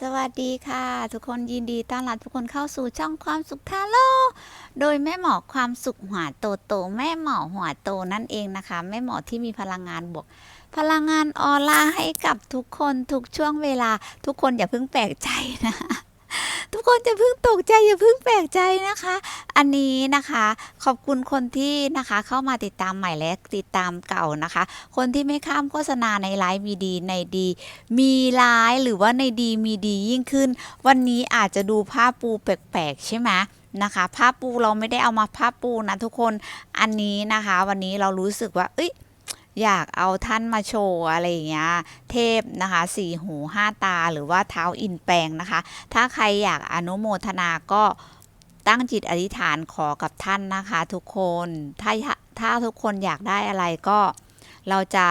สวัสดีค่ะ ทุกคนยินดีต้อนรับทุกคนเข้าสู่ช่องความสุขทาโลโดยแม่หมอความสุขหัวโตโตแม่หมอหัวโตนั่นเองนะคะ แม่หมอที่มีพลังงานบวก พลังงานออร่าให้กับทุกคนทุกช่วงเวลา ทุกคนอย่าเพิ่งแปลกใจนะ ทุกคนอย่าเพิ่งตกใจอย่าเพิ่งแปลกใจนะคะ อันนี้นะคะขอบคุณคนที่นะคะเข้ามาติดตามใหม่และติดตามเก่านะคะ คนที่ไม่ข้ามโฆษณาในไลฟ์มีดีในดี มีร้ายหรือว่าในดีมีดียิ่งขึ้น วันนี้อาจจะดูผ้าปูแปลกๆใช่ไหมนะคะผ้าปูเราไม่ได้เอามาผ้าปูนะทุกคนอันนี้นะคะ วันนี้เรารู้สึกว่า เอ้ย อยากเอาท่านมาโชว์อะไรอย่างเงี้ยเทพนะคะสี่หูห้าตาหรือว่าเท้าอินแปลงนะคะ ถ้าใครอยากอนุโมทนาก็ตั้งจิตอธิษฐานขอกับท่านนะคะทุกคนถ้าถ้าทุกคนอยากได้อะไรก็เราจะ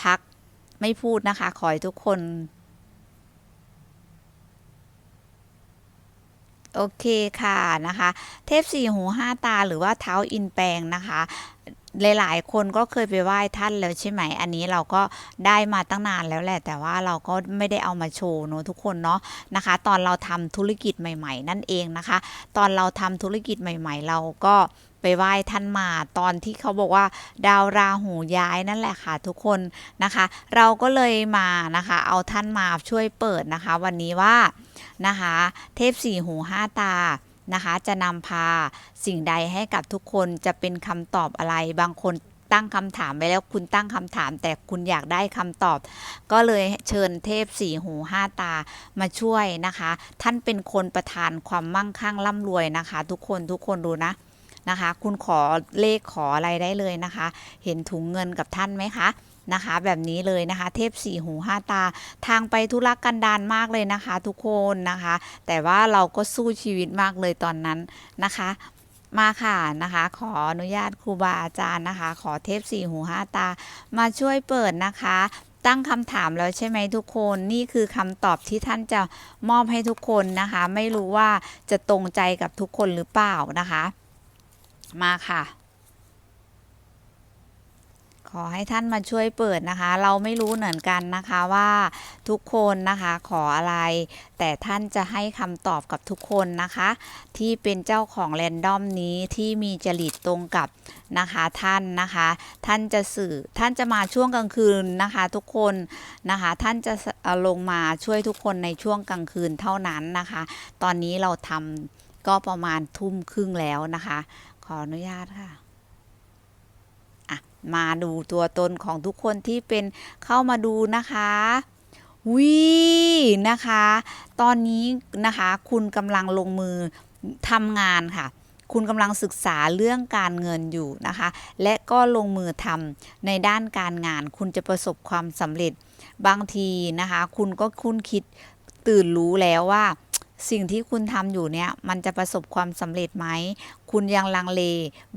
พักไม่พูดนะคะ ขอให้ทุกคน โอเคค่ะนะคะ เทพสี่หูห้าตาหรือว่าเท้าอินแปลงนะคะ หลายๆ คนก็เคยไปไหว้ท่านแล้วใช่ไหม อันนี้เราก็ได้มาตั้งนานแล้วแหละ แต่ว่าเราก็ไม่ได้เอามาโชว์เนอะทุกคนเนาะนะคะ ตอนเราทำธุรกิจใหม่ ๆ นั่นเองนะคะ ตอนเราทำธุรกิจใหม่ ๆ เราก็ไปไหว้ท่านมาตอนที่เขาบอกว่า ดาวราหูย้ายนั่นแหละค่ะทุกคนนะคะ เราก็เลยมานะคะ เอาท่านมาช่วยเปิดนะคะ วันนี้ว่านะคะ เทพสี่หูห้าตา นะคะ จะนำพาสิ่งใดให้กับทุกคนจะเป็นคำตอบอะไร บางคนตั้งคำถามไปแล้วคุณตั้งคำถาม แต่คุณอยากได้คำตอบ ก็เลยเชิญเทพสี่หูห้าตามาช่วยนะคะ ท่านเป็นคนประทานความมั่งคั่งร่ำรวยนะคะ ทุกคนทุกคนดูนะนะคะ คุณขอเลขขออะไรได้เลยนะคะ เห็นถุงเงินกับท่านไหมคะ นะคะ แบบนี้เลยนะคะ เทพสี่หูห้าตา ทางไปธุรกันดารมากเลยนะคะ ทุกคนนะคะ แต่ว่าเราก็สู้ชีวิตมากเลยตอนนั้นนะคะมาค่ะนะคะ ขออนุญาตครูบาอาจารย์นะคะ ขอเทพสี่หูห้าตา มาช่วยเปิดนะคะ ตั้งคำถามแล้วใช่ไหมทุกคนนี่คือคำตอบที่ท่านจะมอบให้ทุกคนนะคะ ไม่รู้ว่าจะตรงใจกับทุกคนหรือเปล่านะคะ มาค่ะ ขอให้ท่านมาช่วยเปิดนะคะ เราไม่รู้เหมือนกันนะคะว่าทุกคนนะคะขออะไร แต่ท่านจะให้คำตอบกับทุกคนนะคะ ที่เป็นเจ้าของแรนดอมนี้ที่มีจริตตรงกับนะคะท่านนะคะ ท่านจะสื่อท่านจะมาช่วงกลางคืนนะคะ ทุกคนนะคะ ท่านจะลงมาช่วยทุกคนในช่วงกลางคืนเท่านั้นนะคะ ตอนนี้เราทำก็ประมาณทุ่มครึ่งแล้วนะคะ ขออนุญาตค่ะ มาดูตัวตนของทุกคนที่เป็นเข้ามาดูนะคะวินะคะ ตอนนี้นะคะคุณกำลังลงมือทำงานค่ะ คุณกำลังศึกษาเรื่องการเงินอยู่นะคะ และก็ลงมือทำในด้านการงาน คุณจะประสบความสำเร็จบางทีนะคะ คุณก็คุ้นคิดตื่นรู้แล้วว่า สิ่งที่คุณทำอยู่เนี่ยมันจะประสบความสำเร็จไหม คุณยังลังเล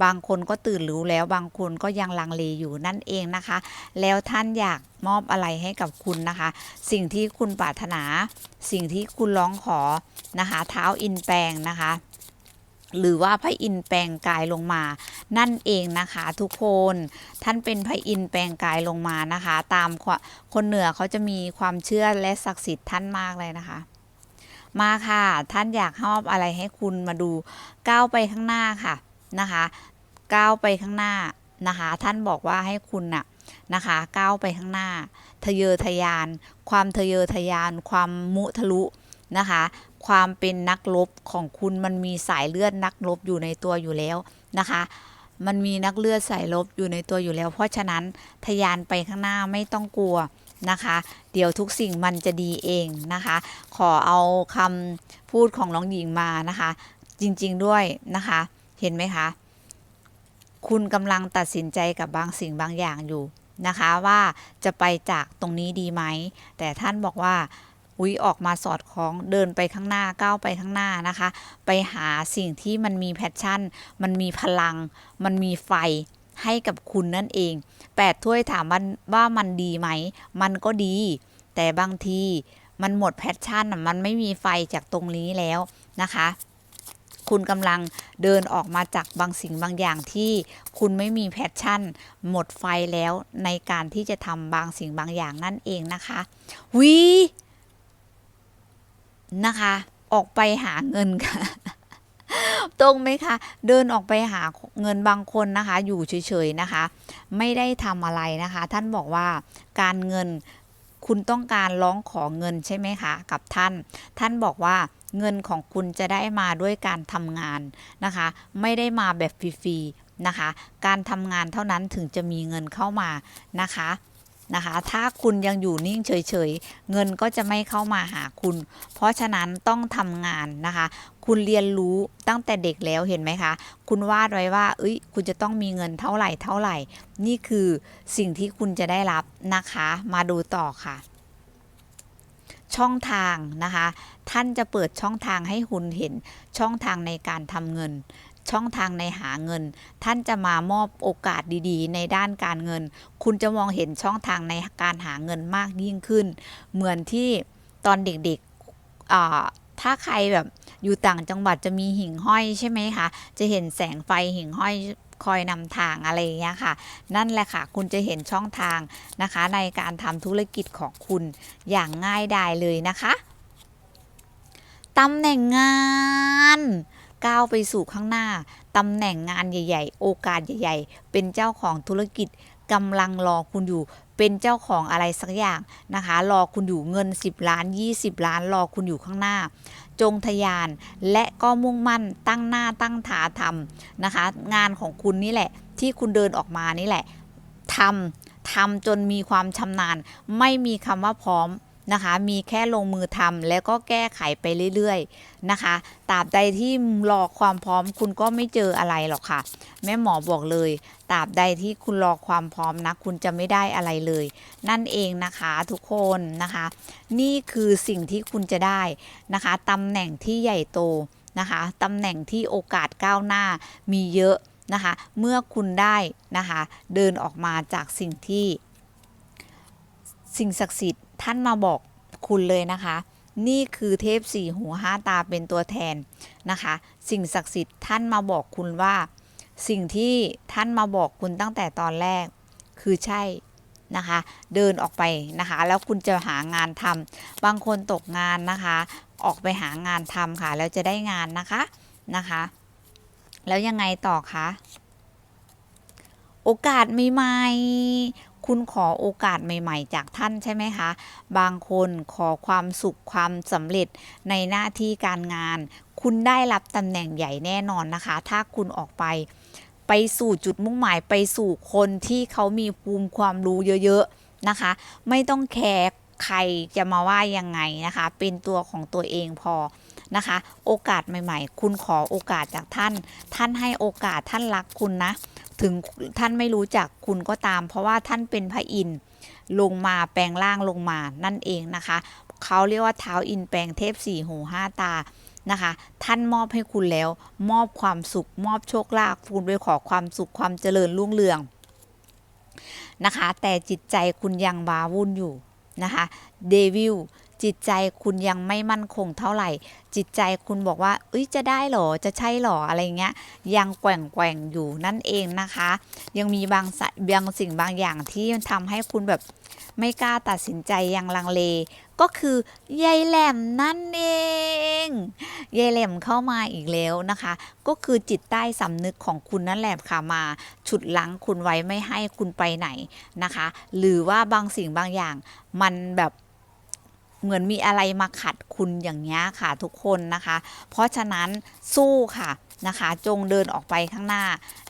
บางคนก็ตื่นรู้แล้ว บางคนก็ยังลังเลอยู่นั่นเองนะคะ แล้วท่านอยากมอบอะไรให้กับคุณนะคะ สิ่งที่คุณปรารถนา สิ่งที่คุณร้องขอนะคะเท้าอินแปลงนะคะหรือว่าพระอินแปลงกายลงมา นั่นเองนะคะทุกคน ท่านเป็นพระอินแปลงกายลงมานะคะ ตามคนเหนือเขาจะมีความเชื่อและศักดิ์สิทธิ์ท่านมากเลยนะคะ มาค่ะ ท่านอยากมอบอะไรให้คุณมาดูก้าวไปข้างหน้าค่ะนะคะก้าวไปข้างหน้านะคะ ท่านบอกว่าให้คุณน่ะนะคะก้าวไปข้างหน้า ทะเยอทะยาน ความทะเยอทะยาน ความมุทะลุนะคะ ความเป็นนักรบของคุณมันมีสายเลือดนักรบอยู่ในตัวอยู่แล้วนะคะมันมีนักเลือดสายลบอยู่ในตัวอยู่แล้ว เพราะฉะนั้นทะยานไปข้างหน้าไม่ต้องกลัว นะคะ เดี๋ยวทุกสิ่งมันจะดีเองนะคะ ขอเอาคำพูดของน้องหญิงมานะคะ จริงๆด้วยนะคะ เห็นไหมคะ คุณกำลังตัดสินใจกับบางสิ่งบางอย่างอยู่นะคะว่าจะไปจากตรงนี้ดีไหม แต่ท่านบอกว่าอุ้ยออกมาสอดคล้องเดินไปข้างหน้าก้าวไปข้างหน้านะคะ ไปหาสิ่งที่มันมีแพชชั่น มันมีพลัง มันมีไฟ ให้กับคุณนั่นเองแปดถ้วยถามมันว่ามันดีไหม มันก็ดี แต่บางทีมันหมดแพชชั่น มันไม่มีไฟจากตรงนี้แล้วนะคะ คุณกำลังเดินออกมาจากบางสิ่งบางอย่างที่คุณไม่มีแพชชั่น หมดไฟแล้วในการที่จะทำบางสิ่งบางอย่างนั่นเองนะคะวีนะคะ ออกไปหาเงินค่ะ ตรงไหมคะเดินออกไปหาเงินบางคนนะคะ อยู่เฉยๆนะคะ ไม่ได้ทำอะไรนะคะ ท่านบอกว่าการเงินคุณต้องการร้องขอเงินใช่ไหมคะ กับท่าน ท่านบอกว่าเงินของคุณจะได้มาด้วยการทำงานนะคะ ไม่ได้มาแบบฟรีๆนะคะ การทำงานเท่านั้นถึงจะมีเงินเข้ามานะคะ นะคะ ถ้าคุณยังอยู่นิ่งเฉยๆ เงินก็จะไม่เข้ามาหาคุณ เพราะฉะนั้นต้องทำงานนะคะ คุณเรียนรู้ตั้งแต่เด็กแล้วเห็นไหมคะ คุณวาดไว้ว่า เอ้ย คุณจะต้องมีเงินเท่าไหร่เท่าไหร่ นี่คือสิ่งที่คุณจะได้รับนะคะ มาดูต่อค่ะ ช่องทางนะคะ ท่านจะเปิดช่องทางให้คุณเห็นช่องทางในการทำเงิน ช่องทางในหาเงิน ท่านจะมามอบโอกาสดีๆ ในด้านการเงิน คุณจะมองเห็นช่องทางในการหาเงินมากยิ่งขึ้น เหมือนที่ตอนเด็กๆถ้าใครแบบอยู่ต่างจังหวัดจะมีหิ่งห้อยใช่ไหมคะจะเห็นแสงไฟหิ่งห้อยคอยนำทางอะไรอย่างเงี้ยค่ะ นั่นแหละค่ะ คุณจะเห็นช่องทางนะคะ ในการทำธุรกิจของคุณอย่างง่ายดายเลยนะคะตำแหน่งงาน ก้าวไปสู่ข้างหน้าตำแหน่งงานใหญ่ ๆ โอกาสใหญ่ ๆ เป็นเจ้าของธุรกิจกำลังรอคุณอยู่ เป็นเจ้าของอะไรสักอย่างนะคะ รอคุณอยู่เงิน 10 ล้าน 20 ล้านรอคุณอยู่ข้างหน้า จงทะยานและก็มุ่งมั่นตั้งหน้าตั้งถาทำนะคะ งานของคุณนี่แหละ ที่คุณเดินออกมานี่แหละทำทำจนมีความชำนาญ ไม่มีคำว่าพร้อม นะคะ มีแค่ลงมือทำแล้วก็แก้ไขไปเรื่อยๆนะคะตราบใดที่รอความพร้อมคุณก็ไม่เจออะไรหรอกค่ะ แม่หมอบอกเลยตราบใดที่คุณรอความพร้อมนะคุณจะไม่ได้อะไรเลย นั่นเองนะคะทุกคนนะคะ นี่คือสิ่งที่คุณจะได้นะคะตำแหน่งที่ใหญ่โตนะคะตำแหน่งที่โอกาสก้าวหน้ามีเยอะนะคะ เมื่อคุณได้นะคะ เดินออกมาจากสิ่งที่สิ่งศักดิ์สิทธิ์ ท่านมาบอกคุณเลยนะคะ นี่คือเทพสี่หูห้าตาเป็นตัวแทนนะคะ สิ่งศักดิ์สิทธิ์ท่านมาบอกคุณว่า สิ่งที่ท่านมาบอกคุณตั้งแต่ตอนแรกคือใช่นะคะ เดินออกไปนะคะ แล้วคุณจะหางานทำบางคนตกงานนะคะ ออกไปหางานทำค่ะ แล้วจะได้งานนะคะนะคะ แล้วยังไงต่อคะโอกาสใหม่ๆ คุณขอโอกาสใหม่ ๆ จากท่านใช่ไหมคะ บางคนขอความสุขความสำเร็จในหน้าที่การงาน คุณได้รับตำแหน่งใหญ่แน่นอนนะคะ ถ้าคุณออกไป ไปสู่จุดมุ่งหมายไปสู่คนที่เขามีภูมิความรู้เยอะๆนะคะ ไม่ต้องแคร์ใครจะมาว่ายังไงนะคะ เป็นตัวของตัวเองพอนะคะ โอกาสใหม่ ๆ คุณขอโอกาสจากท่าน ท่านให้โอกาสท่านรักคุณนะ ถึงท่านไม่รู้จักคุณก็ตาม เพราะว่าท่านเป็นพระอินทร์ลงมาแปลงร่างลงมานั่นเองนะคะเขาเรียกว่าเท้าอินแปลงเทพสี่หูห้าตานะคะ ท่านมอบให้คุณแล้ว มอบความสุข มอบโชคลาภคุณไปขอความสุขความเจริญรุ่งเรืองนะคะ แต่จิตใจคุณยังบาวุ่นอยู่นะคะเดวิล จิตใจคุณยังไม่มั่นคงเท่าไหร่ จิตใจคุณบอกว่าเอ้ยจะได้หรอจะใช่หรออะไรเงี้ยยังแกว่งแกว่งอยู่นั่นเองนะคะ ยังมีบางสบางสิ่งบางอย่างที่ทำให้คุณแบบไม่กล้าตัดสินใจยังลังเล ก็คือยายแหลมนั่นเองยายแหลมเข้ามาอีกแล้วนะคะ ก็คือจิตใต้สำนึกของคุณนั่นแหละค่ะมา ฉุดลังคุณไว้ไม่ให้คุณไปไหนนะคะ หรือว่าบางสิ่งบางอย่างมันแบบ เหมือนมีอะไรมาขัดคุณอย่างนี้ค่ะทุกคนนะคะ เพราะฉะนั้นสู้ค่ะนะคะจงเดินออกไปข้างหน้า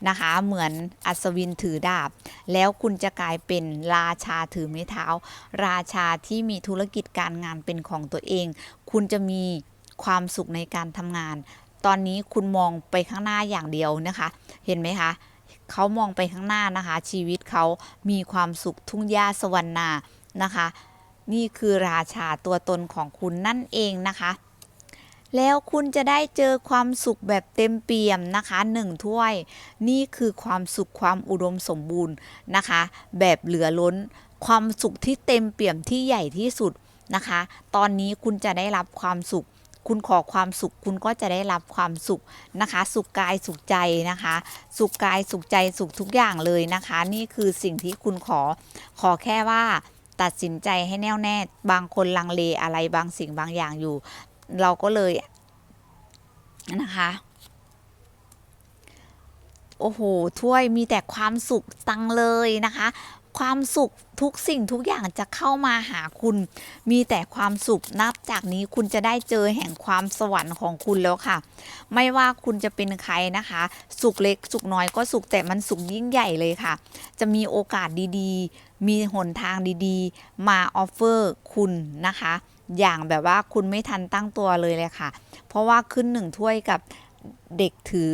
นะคะ เหมือนอัศวินถือดาบ แล้วคุณจะกลายเป็นราชาถือไม้เท้า ราชาที่มีธุรกิจการงานเป็นของตัวเอง คุณจะมีความสุขในการทำงาน ตอนนี้คุณมองไปข้างหน้าอย่างเดียวนะคะ เห็นไหมคะเขามองไปข้างหน้านะคะ ชีวิตเขามีความสุขทุ่งหญ้าสวรรณานะคะ นี่คือราชาตัวตนของคุณนั่นเองนะคะ แล้วคุณจะได้เจอความสุขแบบเต็มเปี่ยมนะคะหนึ่งถ้วย นี่คือความสุขความอุดมสมบูรณ์นะคะ แบบเหลือล้น ความสุขที่เต็มเปี่ยมที่ใหญ่ที่สุดนะคะ ตอนนี้คุณจะได้รับความสุข คุณขอความสุข คุณก็จะได้รับความสุขนะคะ สุขกายสุขใจนะคะ สุขกายสุขใจสุขทุกอย่างเลยนะคะ นี่คือสิ่งที่คุณขอ ขอแค่ว่า ตัดสินใจให้แน่วแน่ บางคนลังเลอะไรบางสิ่งบางอย่างอยู่ เราก็เลยนะคะโอ้โห ถ้วยมีแต่ความสุขตังเลยนะคะ ความสุขทุกสิ่งทุกอย่างจะเข้ามาหาคุณ มีแต่ความสุขนับจากนี้คุณจะได้เจอแห่งความสวรรค์ของคุณแล้วค่ะ ไม่ว่าคุณจะเป็นใครนะคะ สุขเล็กสุขน้อยก็สุขแต่มันสุขยิ่งใหญ่เลยค่ะ จะมีโอกาสดีๆ มีหนทางดีๆ มาออฟเฟอร์คุณนะคะ อย่างแบบว่าคุณไม่ทันตั้งตัวเลยเลยค่ะ เพราะว่าขึ้นหนึ่งถ้วยกับเด็กถือ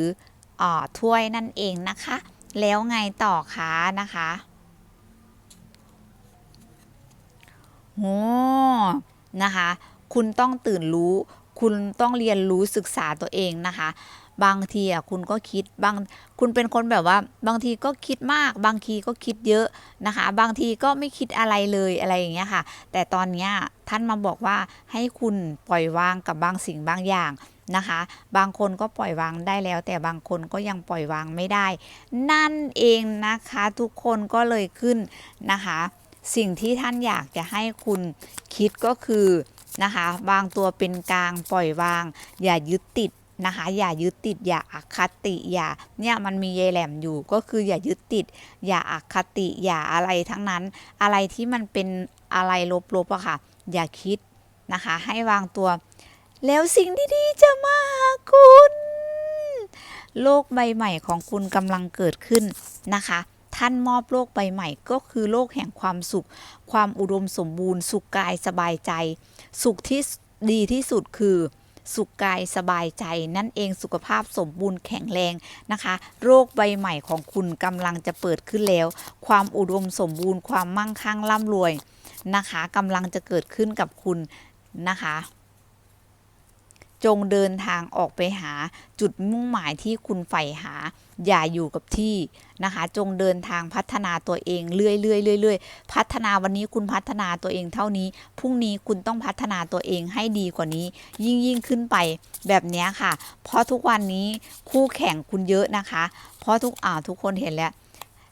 อถ้วยนั่นเองนะคะ แล้วไงต่อคะนะคะ โอ้นะคะ คุณต้องตื่นรู้ คุณต้องเรียนรู้ศึกษาตัวเองนะคะ บางทีอะคุณก็คิดบางคุณเป็นคนแบบว่า บางทีก็คิดมาก บางทีก็คิดเยอะนะคะ บางทีก็ไม่คิดอะไรเลยอะไรอย่างเงี้ยค่ะ แต่ตอนเนี้ยท่านมาบอกว่าให้คุณปล่อยวางกับบางสิ่งบางอย่างนะคะ บางคนก็ปล่อยวางได้แล้ว แต่บางคนก็ยังปล่อยวางไม่ได้ นั่นเองนะคะ ทุกคนก็เลยขึ้นนะคะ สิ่งที่ท่านอยากจะให้คุณคิดก็คือนะคะวางตัวเป็นกลางปล่อยวาง อย่ายึดติดนะคะอย่ายึดติดอย่าอคติอย่าเนี่ยมันมียายแหลมอยู่ก็คืออย่ายึดติด อย่าอคติอย่าอะไรทั้งนั้น อะไรที่มันเป็นอะไรลบๆอะค่ะ อย่าคิดนะคะให้วางตัว แล้วสิ่งดีๆจะมาหาคุณ โลกใบใหม่ของคุณกำลังเกิดขึ้นนะคะ ท่านมอบโลกใบใหม่ ก็คือโลกแห่งความสุข ความอุดมสมบูรณ์ สุขกายสบายใจ สุขที่ดีที่สุดคือสุขกายสบายใจนั่นเองสุขภาพสมบูรณ์แข็งแรงนะคะ โรคใบใหม่ของคุณกำลังจะเปิดขึ้นแล้ว ความอุดมสมบูรณ์ความมั่งคั่งร่ำรวยนะคะกำลังจะเกิดขึ้นกับคุณนะคะ จงเดินทางออกไปหาจุดมุ่งหมายที่คุณใฝ่หา อย่าอยู่กับที่นะคะ จงเดินทางพัฒนาตัวเองเรื่อยๆเรื่อยๆพัฒนาวันนี้คุณพัฒนาตัวเองเท่านี้ พรุ่งนี้คุณต้องพัฒนาตัวเองให้ดีกว่านี้ ยิ่งยิ่งขึ้นไปแบบนี้ค่ะ เพราะทุกวันนี้คู่แข่งคุณเยอะนะคะ เพราะทุกอ่าทุกคนเห็นแล้ว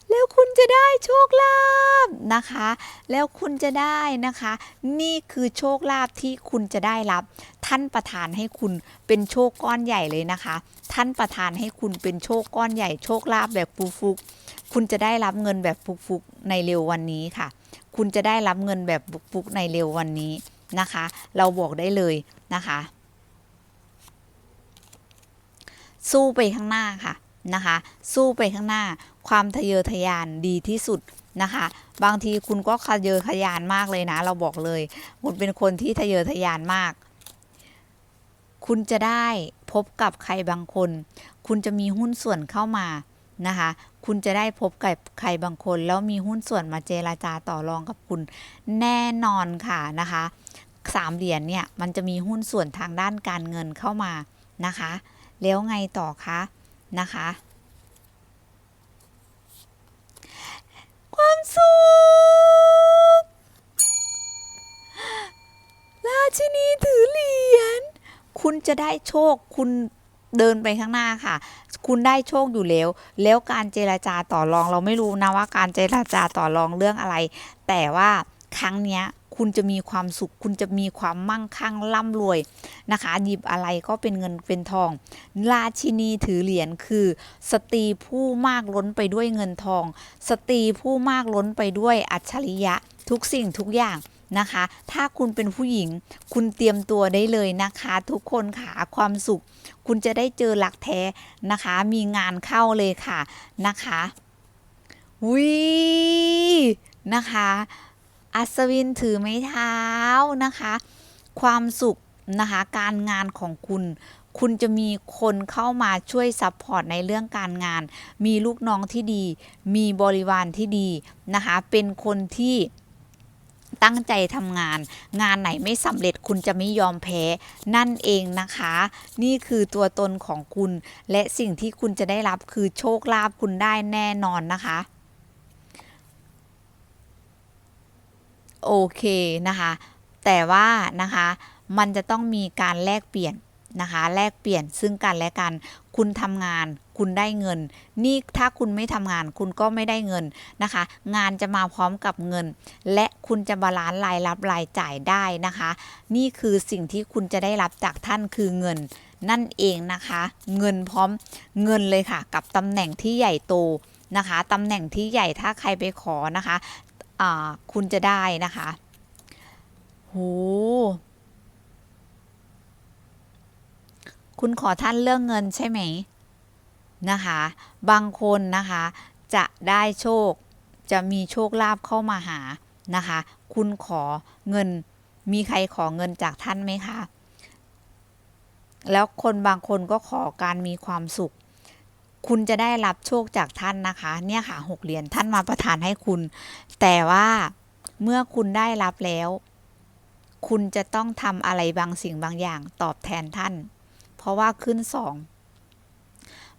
แล้วคุณจะได้โชคลาภนะคะ แล้วคุณจะได้นะคะ นี่คือโชคลาภที่คุณจะได้รับ ท่านประทานให้คุณเป็นโชคก้อนใหญ่เลยนะคะ ท่านประทานให้คุณเป็นโชคก้อนใหญ่โชคลาภแบบฟุกๆคุณจะได้รับเงินแบบฟุกๆในเร็ววันนี้ค่ะ คุณจะได้รับเงินแบบฟุกๆในเร็ววันนี้นะคะ เราบอกได้เลยนะคะ สู้ไปข้างหน้าค่ะ นะคะ สู้ไปข้างหน้า ความทะเยอทะยานดีที่สุดนะคะ บางทีคุณก็ขะเยอขยานมากเลยนะ เราบอกเลย คุณเป็นคนที่ทะเยอทะยานมาก คุณจะได้พบกับใครบางคน คุณจะมีหุ้นส่วนเข้ามานะคะ คุณจะได้พบกับใครบางคน แล้วมีหุ้นส่วนมาเจราจาต่อรองกับคุณ แน่นอนค่ะนะคะสามเหรียญเนี่ยมันจะมีหุ้นส่วนทางด้านการเงินเข้ามานะคะ แล้วไงต่อคะ นะคะ ความสุข ราชินีถือเหรียญ คุณจะได้โชค คุณเดินไปข้างหน้าค่ะ คุณได้โชคอยู่แล้ว แล้วการเจราจาต่อรองเราไม่รู้นะว่าการเจราจาต่อรองเรื่องอะไร แต่ว่าครั้งเนี้ย คุณจะมีความสุข คุณจะมีความมั่งคั่งร่ำรวยนะคะหยิบอะไรก็เป็นเงินเป็นทอง ราชินีถือเหรียญคือ สตรีผู้มากล้นไปด้วยเงินทอง สตรีผู้มากล้นไปด้วยอัจฉริยะทุกสิ่งทุกอย่างนะคะ ถ้าคุณเป็นผู้หญิง คุณเตรียมตัวได้เลยนะคะ ทุกคนค่ะความสุข คุณจะได้เจอหลักแท้นะคะ มีงานเข้าเลยค่ะนะคะวินะคะ อัศวินถือไม้เท้านะคะ ความสุขนะคะการงานของคุณ คุณจะมีคนเข้ามาช่วยซัพพอร์ตในเรื่องการงาน มีลูกน้องที่ดี มีบริวารที่ดีนะคะ เป็นคนที่ตั้งใจทำงาน งานไหนไม่สำเร็จคุณจะไม่ยอมแพ้ นั่นเองนะคะ นี่คือตัวตนของคุณ และสิ่งที่คุณจะได้รับคือโชคลาภคุณได้แน่นอนนะคะ โอเคนะคะ แต่ว่านะคะมันจะต้องมีการแลกเปลี่ยนนะคะแลกเปลี่ยนซึ่งกันและกัน คุณทำงานคุณได้เงิน นี่ถ้าคุณไม่ทำงานคุณก็ไม่ได้เงินนะคะ งานจะมาพร้อมกับเงิน และคุณจะบาลานซ์รายรับรายจ่ายได้นะคะ นี่คือสิ่งที่คุณจะได้รับจากท่านคือเงิน นั่นเองนะคะ เงินพร้อมเงินเลยค่ะ กับตำแหน่งที่ใหญ่โตนะคะตำแหน่งที่ใหญ่ถ้าใครไปขอนะคะ คุณจะได้นะคะโหคุณขอท่านเรื่องเงินใช่ไหมนะคะ บางคนนะคะจะได้โชคจะมีโชคลาภเข้ามาหานะคะ คุณขอเงินมีใครขอเงินจากท่านไหมคะ แล้วคนบางคนก็ขอการมีความสุข คุณจะได้รับโชคจากท่านนะคะ เนี่ยค่ะหกเหรียญท่านมาประทานให้คุณ แต่ว่าเมื่อคุณได้รับแล้ว คุณจะต้องทำอะไรบางสิ่งบางอย่างตอบแทนท่าน เพราะว่าขึ้นสอง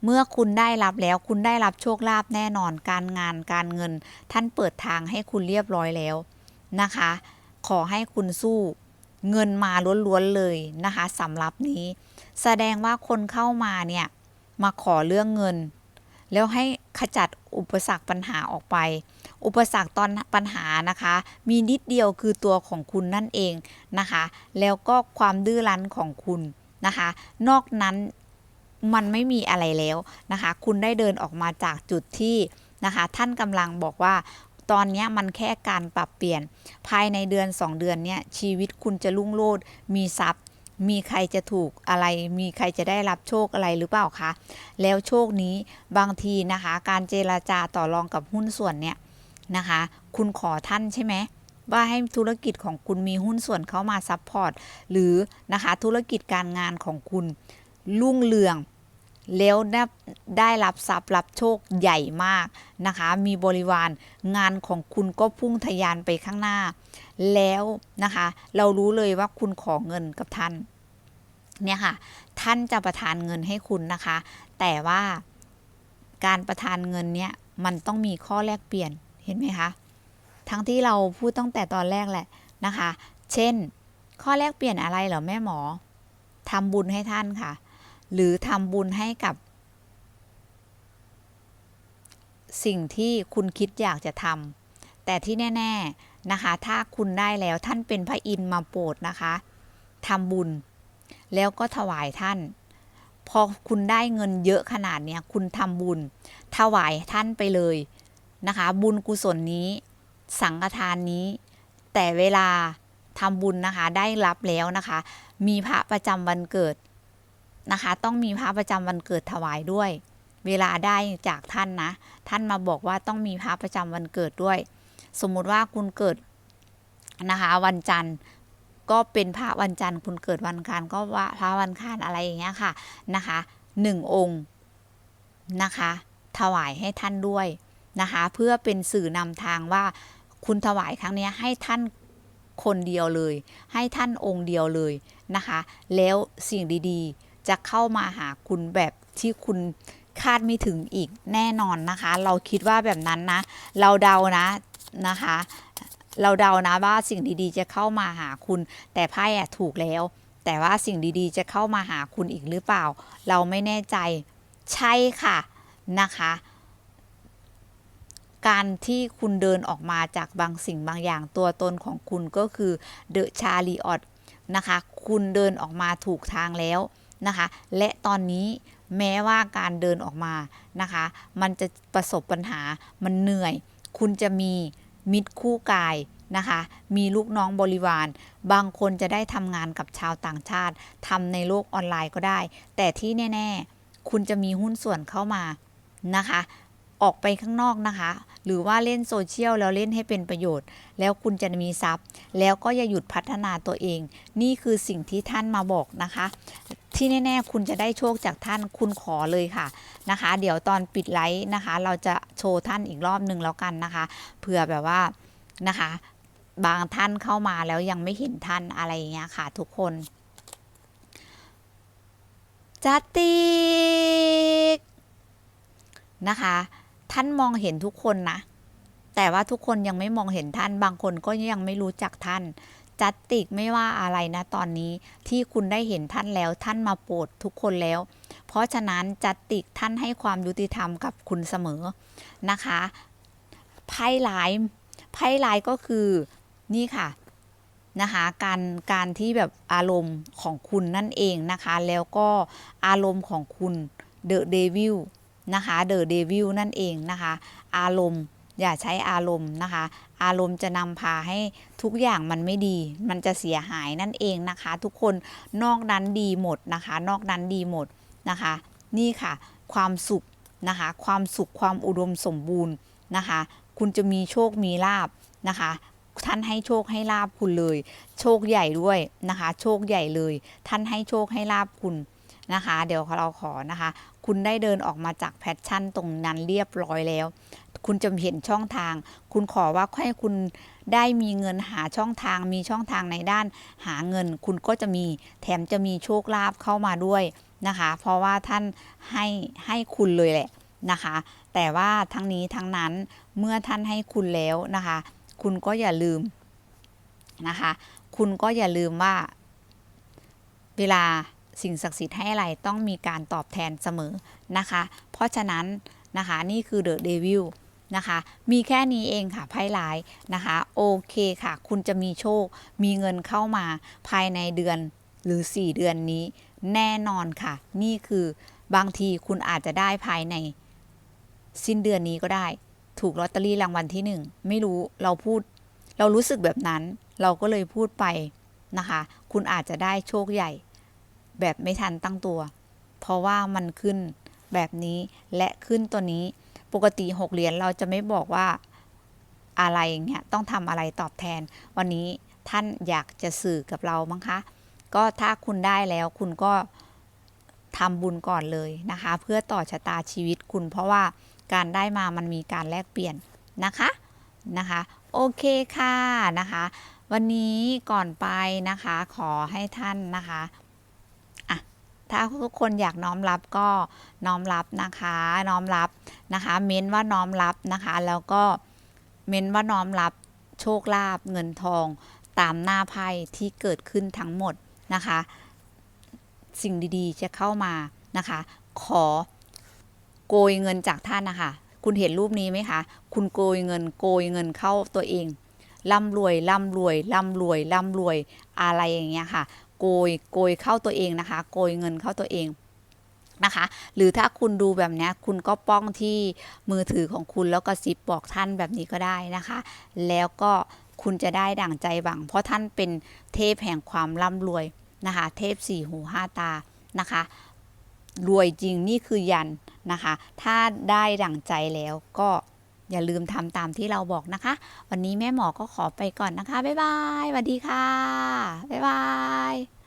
เมื่อคุณได้รับแล้วคุณได้รับโชคลาภแน่นอนการงานการเงิน ท่านเปิดทางให้คุณเรียบร้อยแล้วนะคะ ขอให้คุณสู้เงินมาล้วนๆเลยนะคะสำหรับนี้ แสดงว่าคนเข้ามาเนี่ย มาขอเรื่องเงิน แล้วให้ขจัดอุปสรรคปัญหาออกไป อุปสรรคตอนปัญหานะคะ มีนิดเดียวคือตัวของคุณนั่นเองนะคะ แล้วก็ความดื้อรั้นของคุณนะคะ นอกนั้นมันไม่มีอะไรแล้วนะคะ คุณได้เดินออกมาจากจุดที่นะคะ ท่านกำลังบอกว่าตอนนี้มันแค่การปรับเปลี่ยน ภายในเดือน 2 เดือนเนี่ยชีวิตคุณจะรุ่งโรจน์มีทรัพย์ มีใครจะถูกอะไร มีใครจะได้รับโชคอะไรหรือเปล่าคะ แล้วโชคนี้บางทีนะคะ การเจราจาต่อรองกับหุ้นส่วนเนี่ยนะคะ คุณขอท่านใช่ไหมว่าให้ธุรกิจของคุณมีหุ้นส่วนเข้ามาซัพพอร์ตหรือนะคะธุรกิจการงานของคุณรุ่งเรือง แล้วได้ได้รับทรัพย์รับโชคใหญ่มากนะคะ มีบริวารงานของคุณก็พุ่งทะยานไปข้างหน้า แล้วนะคะ เรารู้เลยว่าคุณขอเงินกับท่าน เนี่ยค่ะ ท่านจะประทานเงินให้คุณนะคะ แต่ว่าการประทานเงินเนี่ยมันต้องมีข้อแลกเปลี่ยนเห็นไหมคะ ทั้งที่เราพูดตั้งแต่ตอนแรกแหละนะคะ เช่น ข้อแลกเปลี่ยนอะไรเหรอแม่หมอทำบุญให้ท่านค่ะ หรือทำบุญให้กับ สิ่งที่คุณคิดอยากจะทำแต่ที่แน่ ๆ นะคะ ถ้าคุณได้แล้วท่านเป็นพระอินทร์มาโปรดนะคะทำบุญ แล้วก็ถวายท่าน พอคุณได้เงินเยอะขนาดเนี้ยคุณทำบุญ ถวายท่านไปเลยนะคะ บุญกุศลนี้ สังฆทานนี้ แต่เวลาทำบุญนะคะได้รับแล้วนะคะ มีพระประจำวันเกิดนะคะ ต้องมีพระประจำวันเกิดถวายด้วย เวลาได้จากท่านนะ ท่านมาบอกว่าต้องมีพระประจำวันเกิดด้วย สมมุติว่าคุณเกิดนะคะวันจันทร์ก็เป็นพระวันจันทร์คุณเกิดวันคารก็ว่าพระวันคารอะไรอย่างเงี้ยค่ะนะคะหนึ่งองค์นะคะ ถวายให้ท่านด้วยนะคะ เพื่อเป็นสื่อนำทางว่าคุณถวายครั้งนี้ให้ท่านคนเดียวเลย ให้ท่านองค์เดียวเลยนะคะ แล้วสิ่งดีๆ จะเข้ามาหาคุณแบบที่คุณคาดไม่ถึงอีกแน่นอนนะคะ เราคิดว่าแบบนั้นนะ เราเดานะ นะคะ เราเดานะว่าสิ่งดีๆ จะเข้ามาหาคุณ แต่ไพ่อะถูกแล้ว แต่ว่าสิ่งดีๆ จะเข้ามาหาคุณอีกหรือเปล่า เราไม่แน่ใจใช่ค่ะนะคะการที่คุณเดินออกมาจากบางสิ่งบางอย่างตัวตนของคุณก็คือเดอะชาลีออตนะคะ คุณเดินออกมาถูกทางแล้วนะคะ และตอนนี้แม้ว่าการเดินออกมานะคะ มันจะประสบปัญหามันเหนื่อย คุณจะมีมิตรคู่กายนะคะ มีลูกน้องบริวาร บางคนจะได้ทำงานกับชาวต่างชาติทำในโลกออนไลน์ก็ได้ แต่ที่แน่ ๆ คุณจะมีหุ้นส่วนเข้ามานะคะ ออกไปข้างนอกนะคะ หรือว่าเล่นโซเชียลแล้วเล่นให้เป็นประโยชน์ แล้วคุณจะมีทรัพย์ แล้วก็อย่าหยุดพัฒนาตัวเอง นี่คือสิ่งที่ท่านมาบอกนะคะ ที่แน่ๆ คุณจะได้โชคจากท่านคุณขอเลยค่ะนะคะ เดี๋ยวตอนปิดไลฟ์นะคะ เราจะโชว์ท่านอีกรอบหนึ่งแล้วกันนะคะเผื่อแบบว่านะคะ บางท่านเข้ามาแล้วยังไม่เห็นท่านอะไรอย่างเงี้ยค่ะ ทุกคนจัตติกนะคะ ท่านมองเห็นทุกคนนะ แต่ว่าทุกคนยังไม่มองเห็นท่าน บางคนก็ยังไม่รู้จักท่าน จัตติกไม่ว่าอะไรนะตอนนี้ที่คุณได้เห็นท่านแล้วท่านมาโปรดทุกคนแล้ว เพราะฉะนั้นจัตติกท่านให้ความยุติธรรมกับคุณเสมอนะคะไพ่ร้ายไพ่ร้ายก็คือนี่ค่ะนะคะการการที่แบบอารมณ์ของคุณนั่นเองนะคะ แล้วก็อารมณ์ของคุณเดอะเดวิล นะคะเดอะเดวิลนั่นเองนะคะ อารมณ์อย่าใช้อารมณ์นะคะ อารมณ์จะนำพาให้ทุกอย่างมันไม่ดี มันจะเสียหายนั่นเองนะคะ ทุกคนนอกนั้นดีหมดนะคะ นอกนั้นดีหมดนะคะ นี่ค่ะ ความสุขนะคะ ความสุขความอุดมสมบูรณ์นะคะ คุณจะมีโชคมีลาบนะคะท่านให้โชคให้ลาบคุณเลย โชคใหญ่ด้วยนะคะ โชคใหญ่เลย ท่านให้โชคให้ลาบคุณ นะคะ เดี๋ยวเราขอนะคะ คุณได้เดินออกมาจากแพชชั่นตรงนั้นเรียบร้อยแล้ว คุณจะเห็นช่องทาง คุณขอว่าให้คุณได้มีเงินหาช่องทาง มีช่องทางในด้านหาเงิน คุณก็จะมีแถมจะมีโชคลาภเข้ามาด้วยนะคะ เพราะว่าท่านให้ให้คุณเลยแหละนะคะ แต่ว่าทั้งนี้ทั้งนั้นเมื่อท่านให้คุณแล้วนะคะ คุณก็อย่าลืมนะคะ คุณก็อย่าลืมว่า เวลา สิ่งศักดิ์สิทธิ์ให้อะไรต้องมีการตอบแทนเสมอนะคะ เพราะฉะนั้นนะคะนี่คือเดอะเดวิลนะคะ มีแค่นี้เองค่ะไพ่ร้ายนะคะ โอเคค่ะ คุณจะมีโชค มีเงินเข้ามาภายในเดือนหรือ 4 เดือนนี้ แน่นอนค่ะ นี่คือบางทีคุณอาจจะได้ภายใน สิ้นเดือนนี้ก็ได้ ถูกลอตเตอรี่รางวัลที่หนึ่งไม่รู้เราพูด เรารู้สึกแบบนั้น เราก็เลยพูดไปนะคะ คุณอาจจะได้โชคใหญ่ แบบไม่ทันตั้งตัว เพราะว่ามันขึ้นแบบนี้และขึ้นตัวนี้ปกติหกเหรียญเราจะไม่บอกว่าอะไรอย่างเงี้ยต้องทำอะไรตอบแทน วันนี้ท่านอยากจะสื่อกับเรามั้งคะ ก็ถ้าคุณได้แล้วคุณก็ทำบุญก่อนเลยนะคะ เพื่อต่อชะตาชีวิตคุณ เพราะว่าการได้มามันมีการแลกเปลี่ยนนะคะนะคะ โอเคค่ะนะคะ วันนี้ก่อนไปนะคะขอให้ท่านนะคะ ถ้าทุกคนอยากน้อมรับก็น้อมรับนะคะ น้อมรับนะคะ เม้นว่าน้อมรับนะคะ แล้วก็เม้นว่าน้อมรับโชคลาภเงินทองตามหน้าไพ่ที่เกิดขึ้นทั้งหมดนะคะ สิ่งดีๆจะเข้ามานะคะ ขอโกยเงินจากท่านนะคะ คุณเห็นรูปนี้ไหมคะ คุณโกยเงินโกยเงินเข้าตัวเองร่ำรวยร่ำรวยร่ำรวยร่ำรวย อะไรอย่างเงี้ยค่ะ โกยโกยเข้าตัวเองนะคะ โกยเงินเข้าตัวเองนะคะ หรือถ้าคุณดูแบบนี้คุณก็ป้องที่มือถือของคุณแล้วก็ซิปบอกท่านแบบนี้ก็ได้นะคะ แล้วก็คุณจะได้ดั่งใจหวัง เพราะท่านเป็นเทพแห่งความร่ำรวยนะคะ เทพสี่หูห้าตานะคะรวยจริงนี่คือยันนะคะ ถ้าได้ดั่งใจแล้วก็ อย่าลืมทำตามที่เราบอกนะคะ วันนี้แม่หมอก็ขอไปก่อนนะคะ บ๊ายบายสวัสดีค่ะ บ๊ายบาย